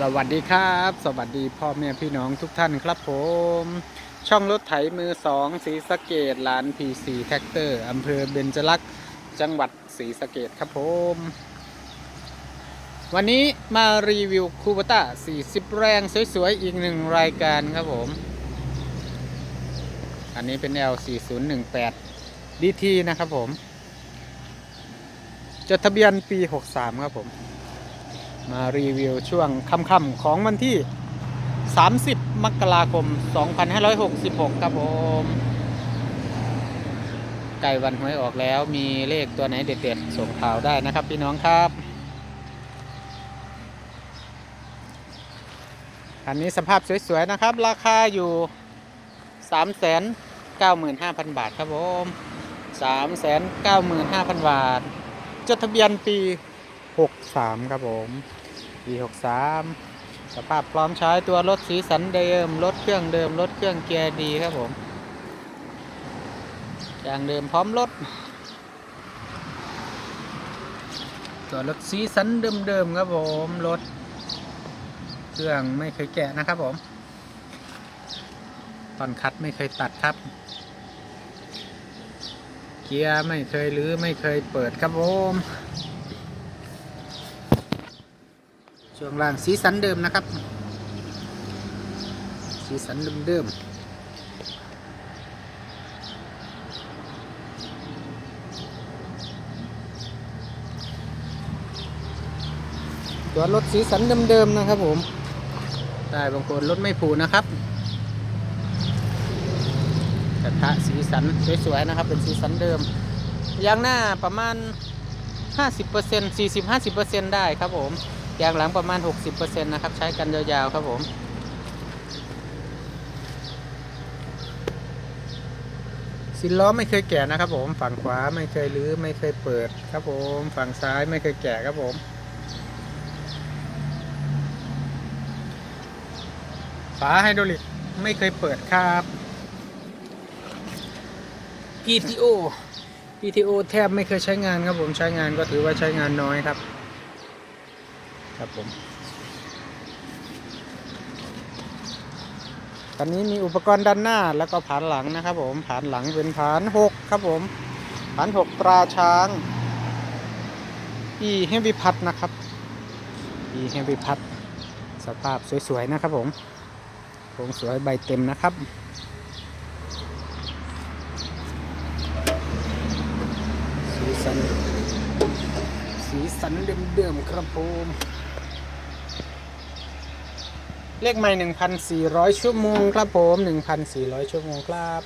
สวัสดีครับ สวัสดีพ่อแม่พี่น้องทุกท่านครับผม ช่องรถไถมือสองศรีสะเกดลานพีซีแท็กเตอร์อำเภอเบญจลักษณ์จังหวัดศรีสะเกดครับผม วันนี้มารีวิวคูบต้า40 แรงสวยๆ อีกหนึ่งรายการครับผม อันนี้เป็น L4018 DT นะครับผม จดทะเบียนปี 63 ครับผม มารีวิวช่วงค่ำๆของวันที่ 30 มกราคม 2566 ครับผมใกล้วันหวยออกแล้วมีเลขตัวไหนเด็ดๆ ส่งข่าวได้นะครับพี่น้องครับ อันนี้สภาพสวยๆ นะครับ ราคาอยู่ 395,000 บาทครับผม 395,000 บาท จดทะเบียนปี 63 ครับผม ปี63สภาพพร้อมใช้ตัวรถสีสันเดิม รถเครื่องเดิม รถเครื่องเกียร์ดีครับผมอย่างเดิมพร้อมรถ ตัวรถสีสันเดิมๆครับผมรถเครื่องไม่เคยแกะนะครับผม ตอนคัดไม่เคยตัดครับ เกียร์ไม่เคยรื้อไม่เคยเปิดครับผม ช่วงล่างสีสันเดิมนะครับ สีสันเดิมๆตัวรถสีสันเดิมๆนะครับผมได้บางคนรถไม่ผูนะครับกระทะสีสันสวยๆนะครับ เป็นสีสันเดิมยางหน้าประมาณ 50% 40-50%ได้ครับผม ยางหลังประมาณ 60%นะครับ ใช้กันยาวๆครับผมสินล้อไม่เคยแกะนะครับผม ฝั่งขวาไม่เคยรื้อไม่เคยเปิดครับผม ฝั่งซ้ายไม่เคยแกะครับผมฝาไฮดรอลิกไม่เคยเปิดครับ PTO PTO แทบไม่เคยใช้งานครับผมใช้งานก็ถือว่าใช้งานน้อยครับ ครับผมตอนนี้มีอุปกรณ์ด้านหน้าแล้วก็ผานหลังนะครับผมผานหลังเป็นผานหกครับผมผานหกตราช้าง อีเฮฟวี่พัดนะครับ อีเฮฟวี่พัดสภาพสวยๆนะครับผมโครงสวยใบเต็มนะครับสีสันสีสันเดิมๆครับผม เลขใหม่ 1,400 ชั่วโมงครับผม 1,400 ชั่วโมงครับ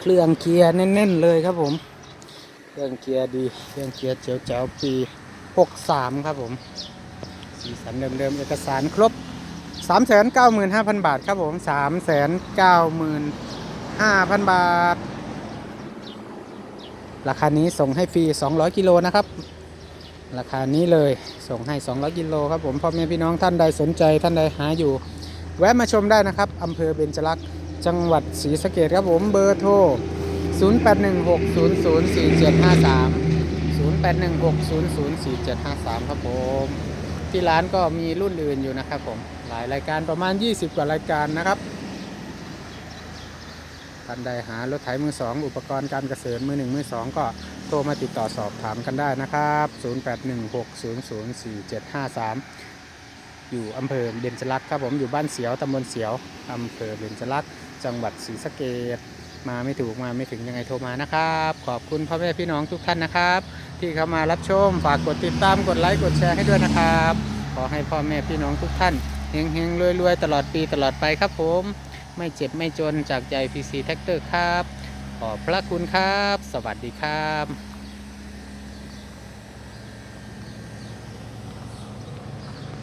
เครื่องเกียร์แน่นๆเลยครับผม เครื่องเกียร์ดี เครื่องเกียร์เจ๋วๆปี 63 ครับผม สีสันเดิมๆ เอกสารครบ 395,000 บาทครับผม 395,000 บาท ราคานี้ส่งให้ฟรี 200 กิโลนะครับ ราคานี้เลยส่งให้ 200 กิโลครับผมพ่อแม่พี่น้องท่านใดสนใจท่านใดหาอยู่ แวะมาชมได้นะครับอำเภอเบญจลักษณ์ จังหวัดศรีสะเกดครับผมเบอร์โทร 0816004753 0816004753 ครับผม ที่ร้านก็มีรุ่นอื่นอยู่นะครับผม หลายรายการประมาณ 20 กว่ารายการนะครับท่านใดหารถไถมือสองอุปกรณ์การเกษตรมือหนึ่งมือสองก็โทรมาติดต่อสอบถามกันได้นะครับ 0816004753 อยู่อำเภอเบญจลักษณ์ครับผมอยู่บ้านเสียวตำบลเสียวอำเภอเบญจลักษณ์จังหวัดศรีสะเกดมาไม่ถูกมาไม่ถึงยังไงโทรมานะครับ ขอบคุณพ่อแม่พี่น้องทุกท่านนะครับ ที่เข้ามารับชมฝากกดติดตามกดไลค์กดแชร์ให้ด้วยนะครับ ขอให้พ่อแม่พี่น้องทุกท่านเฮงๆรวยๆตลอดปีตลอดไปครับผม ไม่เจ็บไม่จนจากใจ PC Tractor ครับ ขอบพระคุณครับ สวัสดีครับ